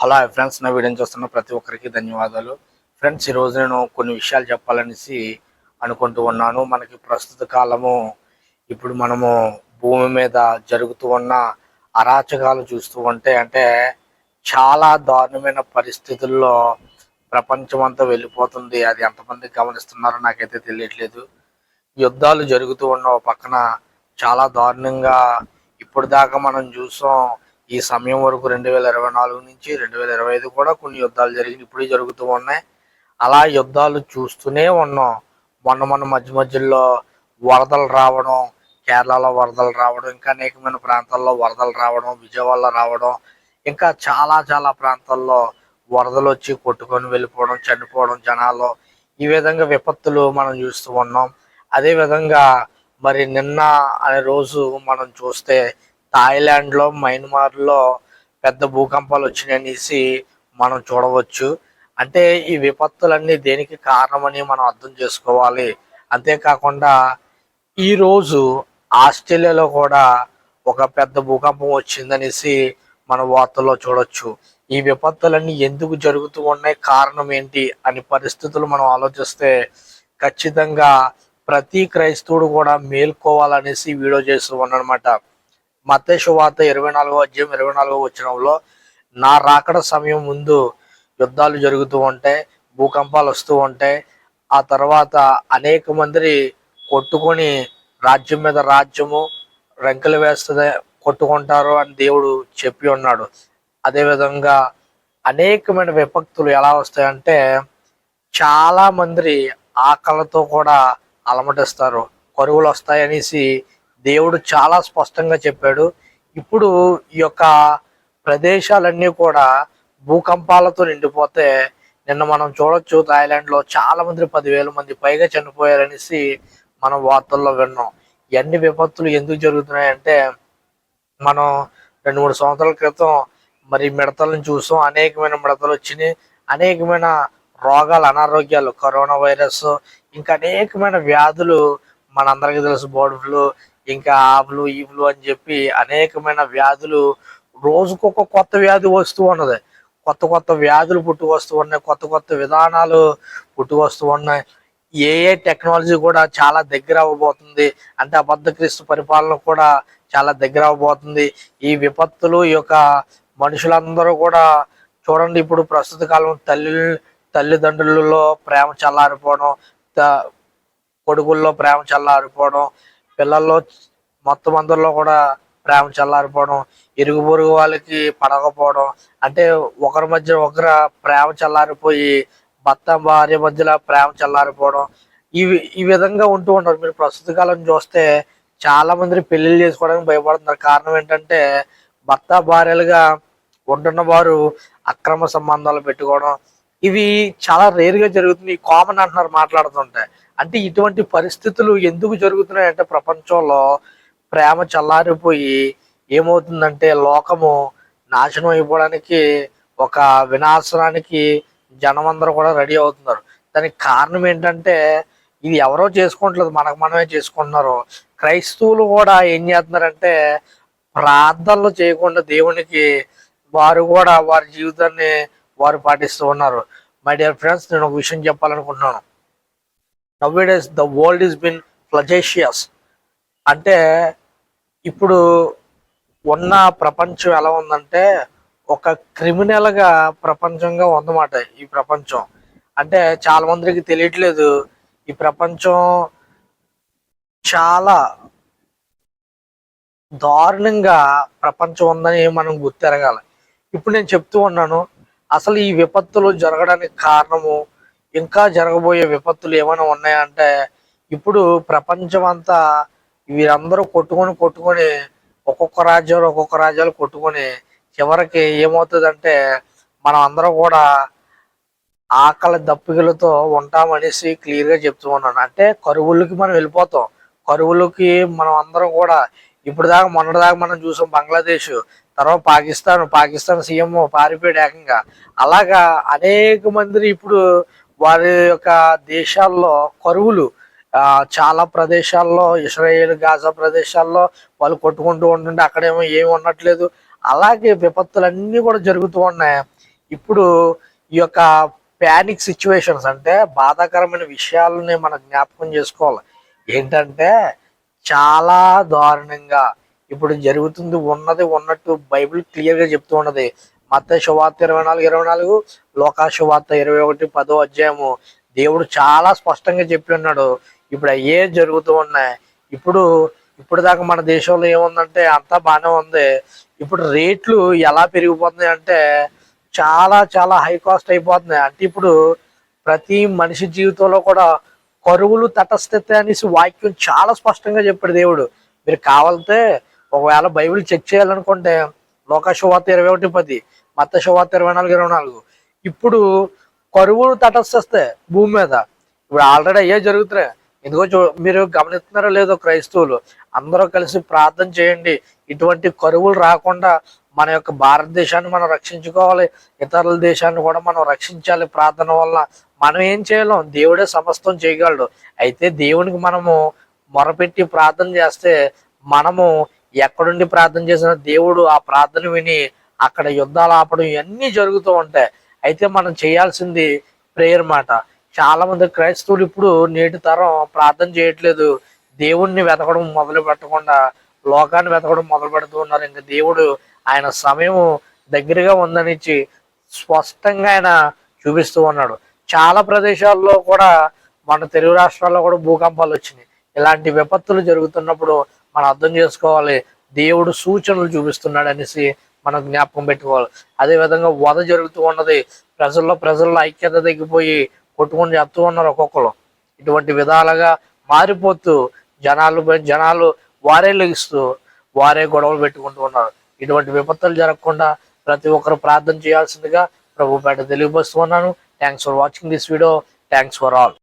Hello friends నా వీడియోని చూస్తున్న ప్రతి ఒక్కరికి ధన్యవాదాలు. ఫ్రెండ్స్ ఈరోజు నేను కొన్ని విషయాలు చెప్పాలనేసి అనుకుంటూ ఉన్నాను. మనకి ప్రస్తుత కాలము ఇప్పుడు మనము భూమి మీద జరుగుతూ ఉన్న అరాచకాలు చూస్తూ ఉంటే అంటే చాలా దారుణమైన పరిస్థితుల్లో ప్రపంచం అంతా వెళ్ళిపోతుంది. అది ఎంతమంది గమనిస్తున్నారో నాకైతే తెలియట్లేదు. యుద్ధాలు జరుగుతూ ఉన్న పక్కన చాలా దారుణంగా ఇప్పుడు దాకా మనం చూసాం. ఈ సమయం వరకు రెండు వేల ఇరవై నాలుగు నుంచి రెండు వేల ఇరవై ఐదు కూడా కొన్ని యుద్ధాలు జరిగినాయి ఇప్పుడు జరుగుతూ ఉన్నాయి. అలా యుద్ధాలు చూస్తూనే ఉన్నాం. మొన్న మొన్న మధ్య మధ్యలో వరదలు రావడం కేరళలో వరదలు రావడం ఇంకా అనేకమైన ప్రాంతాల్లో వరదలు రావడం విజయవాడలో రావడం ఇంకా చాలా చాలా ప్రాంతాల్లో వరదలు వచ్చి కొట్టుకొని వెళ్ళిపోవడం చనిపోవడం జనాలు ఈ విధంగా విపత్తులు మనం చూస్తూ ఉన్నాం. అదే విధంగా మరి నిన్న అనే రోజు మనం చూస్తే థాయిలాండ్లో మయన్మార్లో పెద్ద భూకంపాలు వచ్చినాయనేసి మనం చూడవచ్చు. అంటే ఈ విపత్తులన్నీ దేనికి కారణమని మనం అర్థం చేసుకోవాలి. అంతేకాకుండా ఈ రోజు ఆస్ట్రేలియాలో కూడా ఒక పెద్ద భూకంపం వచ్చిందనేసి మన వార్తల్లో చూడొచ్చు. ఈ విపత్తులన్నీ ఎందుకు జరుగుతూ ఉన్నాయి కారణం ఏంటి అని పరిస్థితులు మనం ఆలోచిస్తే ఖచ్చితంగా ప్రతి క్రైస్తవుడు కూడా మేల్కోవాలనేసి వీడియో చేస్తూ ఉన్నానమాట మతేషు వార్త ఇరవై నాలుగో అధ్యాయం ఇరవై నాలుగో వచ్చినంలో నా రాకడ సమయం ముందు యుద్ధాలు జరుగుతూ ఉంటాయి భూకంపాలు వస్తూ ఉంటాయి ఆ తర్వాత అనేక మంది కొట్టుకొని రాజ్యం మీద రాజ్యము రెంకలు వేస్తుంది కొట్టుకుంటారు అని దేవుడు చెప్పి ఉన్నాడు. అదేవిధంగా అనేకమైన విపక్తులు ఎలా వస్తాయంటే చాలా మంది ఆకలతో కూడా అలమటిస్తారు. కరువులు వస్తాయి అనేసి దేవుడు చాలా స్పష్టంగా చెప్పాడు. ఇప్పుడు ఈ యొక్క ప్రదేశాలన్నీ కూడా భూకంపాలతో నిండిపోతే నిన్న మనం చూడొచ్చు థాయిలాండ్లో చాలా మంది పదివేల మంది పైగా చనిపోయారనేసి మనం వార్తల్లో విన్నాం. ఎన్ని విపత్తులు ఎందుకు జరుగుతున్నాయంటే మనం రెండు మూడు సంవత్సరాల క్రితం మరి మిడతలను చూసాం. అనేకమైన మిడతలు వచ్చినాయి. అనేకమైన రోగాలు అనారోగ్యాలు కరోనా వైరస్ ఇంకా అనేకమైన వ్యాధులు మనందరికీ తెలుసు. బర్డ్ ఫ్లూ ఇంకా ఆవులు ఈవులు అని చెప్పి అనేకమైన వ్యాధులు రోజుకొక కొత్త వ్యాధి వస్తూ ఉన్నది. కొత్త కొత్త వ్యాధులు పుట్టుకొస్తూ ఉన్నాయి. కొత్త కొత్త విధానాలు పుట్టుకొస్తూ ఉన్నాయి. ఏ ఏ టెక్నాలజీ కూడా చాలా దగ్గర అవ్వబోతుంది. అంటే అబద్ధ క్రీస్తు పరిపాలన కూడా చాలా దగ్గర అవ్వబోతుంది. ఈ విపత్తులు ఈ యొక్క మనుషులందరూ కూడా చూడండి ఇప్పుడు ప్రస్తుత కాలం తల్లి తల్లిదండ్రులలో ప్రేమ చల్లారిపోవడం కొడుకుల్లో ప్రేమ చల్లారిపోవడం పిల్లల్లో మొత్తం అందరిలో కూడా ప్రేమ చల్లారిపోవడం ఇరుగు పొరుగు వాళ్ళకి పడకపోవడం అంటే ఒకరి మధ్య ఒకరు ప్రేమ చల్లారిపోయి భర్త భార్య మధ్యలో ప్రేమ చల్లారిపోవడం ఈ ఈ విధంగా ఉంటూ ఉంటారు మీరు ప్రస్తుత కాలం చూస్తే చాలా మంది పెళ్ళిళ్ళు చేసుకోవడానికి భయపడుతున్నారు. కారణం ఏంటంటే భర్త భార్యలుగా ఉంటున్న వారు అక్రమ సంబంధాలు పెట్టుకోవడం. ఇవి చాలా రేరుగా జరుగుతుంది కామన్ అంటున్నారు మాట్లాడుతుంటే. అంటే ఇటువంటి పరిస్థితులు ఎందుకు జరుగుతున్నాయి అంటే ప్రపంచంలో ప్రేమ చల్లారిపోయి ఏమవుతుందంటే లోకము నాశనం అయిపోవడానికి ఒక వినాశనానికి జనమందరూ కూడా రెడీ అవుతున్నారు. దానికి కారణం ఏంటంటే ఇది ఎవరో చేసుకుంటలేదు మనకు మనమే చేసుకుంటున్నారు. క్రైస్తవులు కూడా ఏం చేస్తున్నారంటే ప్రార్థనలు చేయకుండా దేవునికి వారు కూడా వారి జీవితాన్ని వారు పాటిస్తూ ఉన్నారు. మై డియర్ ఫ్రెండ్స్ నేను ఒక విషయం చెప్పాలనుకుంటున్నాను. Nowadays the world is been flagitious అంటే ఇప్పుడు ఉన్న ప్రపంచం ఎలా ఉందంటే ఒక క్రిమినల్గా ప్రపంచంగా ఉందన్నమాట ఈ ప్రపంచం. అంటే చాలా మందికి తెలియట్లేదు ఈ ప్రపంచం చాలా దారుణంగా ప్రపంచం ఉందని మనం గుర్తెరగాలి. ఇప్పుడు నేను చెప్తూ ఉన్నాను అసలు ఈ విపత్తులు జరగడానికి కారణము ఇంకా జరగబోయే విపత్తులు ఏమైనా ఉన్నాయంటే ఇప్పుడు ప్రపంచం అంతా వీరందరూ కొట్టుకొని కొట్టుకొని ఒక్కొక్క రాజ్యాలు ఒక్కొక్క రాజ్యాలు కొట్టుకొని చివరికి ఏమవుతుందంటే మనం అందరం కూడా ఆకలి దప్పికలతో ఉంటామనేసి క్లియర్గా చెప్తూ ఉన్నాను. అంటే కరువులకి మనం వెళ్ళిపోతాం. కరువులకి మనం అందరం కూడా ఇప్పుడు దాకా మొన్నటిదాకా మనం చూసాం బంగ్లాదేశ్ తర్వాత పాకిస్తాన్ పాకిస్తాన్ సీఎం పారిపోయాడు ఏకంగా. అలాగా అనేక మంది ఇప్పుడు వారి యొక్క దేశాల్లో కరువులు చాలా ప్రదేశాల్లో ఇస్రాయేల్ గాజా ప్రదేశాల్లో వాళ్ళు కొట్టుకుంటూ ఉంటుంటే అక్కడేమో ఏమి ఉండట్లేదు. అలాగే విపత్తులన్నీ కూడా జరుగుతూ ఉన్నాయి. ఇప్పుడు ఈ యొక్క ప్యానిక్ సిచ్యువేషన్స్ అంటే బాధాకరమైన విషయాలని మనం జ్ఞాపకం చేసుకోవాలి. ఏంటంటే చాలా దారుణంగా ఇప్పుడు జరుగుతుంది ఉన్నది ఉన్నట్టు బైబిల్ క్లియర్గా చెప్తూ ఉన్నది. మత శువార్త ఇరవై నాలుగు ఇరవై నాలుగు లోకా శువార్త ఇరవై ఒకటి పదో అధ్యాయము. దేవుడు చాలా స్పష్టంగా చెప్పి ఉన్నాడు. ఇప్పుడు అయ్యే జరుగుతూ ఉన్నాయి. ఇప్పుడు ఇప్పుడు దాకా మన దేశంలో ఏముందంటే అంతా బాగానే ఉంది. ఇప్పుడు రేట్లు ఎలా పెరిగిపోతున్నాయి అంటే చాలా చాలా హై కాస్ట్ అయిపోతున్నాయి. అంటే ఇప్పుడు ప్రతి మనిషి జీవితంలో కూడా కరువులు తటస్థితి అనేసి వాక్యం చాలా స్పష్టంగా చెప్పాడు దేవుడు. మీరు కావాలంటే ఒకవేళ బైబిల్ చెక్ చేయాలనుకుంటే లోక శువార్త ఇరవై ఒకటి పది మత శువార్త ఇరవై నాలుగు ఇరవై నాలుగు. ఇప్పుడు కరువులు తటస్థిస్తాయి భూమి మీద ఇప్పుడు ఆల్రెడీ అయ్యే జరుగుతున్నాయి ఎందుకో చూ మీరు గమనిస్తున్నారో లేదో క్రైస్తవులు అందరూ కలిసి ప్రార్థన చేయండి. ఇటువంటి కరువులు రాకుండా మన యొక్క భారతదేశాన్ని మనం రక్షించుకోవాలి. ఇతరుల దేశాన్ని కూడా మనం రక్షించాలి ప్రార్థన వల్ల. మనం ఏం చేయలేం దేవుడే సమస్తం చేయగలడు. అయితే దేవునికి మనము మొరపెట్టి ప్రార్థన చేస్తే మనము ఎక్కడుండి ప్రార్థన చేసిన దేవుడు ఆ ప్రార్థన విని అక్కడ యుద్ధాలు ఆపడం ఇవన్నీ జరుగుతూ ఉంటాయి. అయితే మనం చేయాల్సింది ప్రేయర్ మాట. చాలా మంది క్రైస్తవులు ఇప్పుడు నేటి తరం ప్రార్థన చేయట్లేదు. దేవుణ్ణి వెతకడం మొదలు పెట్టకుండా లోకాన్ని వెతకడం మొదలు పెడుతూ ఉన్నారు. ఇంకా దేవుడు ఆయన సమయం దగ్గరగా ఉందనిచ్చి స్పష్టంగా ఆయన చూపిస్తూ ఉన్నాడు. చాలా ప్రదేశాల్లో కూడా మన తెలుగు రాష్ట్రాల్లో కూడా భూకంపాలు వచ్చినాయి. ఇలాంటి విపత్తులు జరుగుతున్నప్పుడు మనం అర్థం చేసుకోవాలి. దేవుడు సూచనలు చూపిస్తున్నాడు అనేసి మనం జ్ఞాపకం పెట్టుకోవాలి. అదే విధంగా వధ జరుగుతూ ఉన్నది. ప్రజల్లో ప్రజల్లో ఐక్యత తగ్గిపోయి కొట్టుకొని చేస్తూ ఉన్నారు ఒక్కొక్కరు. ఇటువంటి విధాలుగా మారిపోతూ జనాలు జనాలు వారే లెగిస్తూ వారే గొడవలు పెట్టుకుంటూ ఉన్నారు. ఇటువంటి విపత్తులు జరగకుండా ప్రతి ఒక్కరు ప్రార్థన చేయాల్సిందిగా ప్రభుపేట తెలియపరుస్తూ ఉన్నాను. Thanks for watching this video thanks for all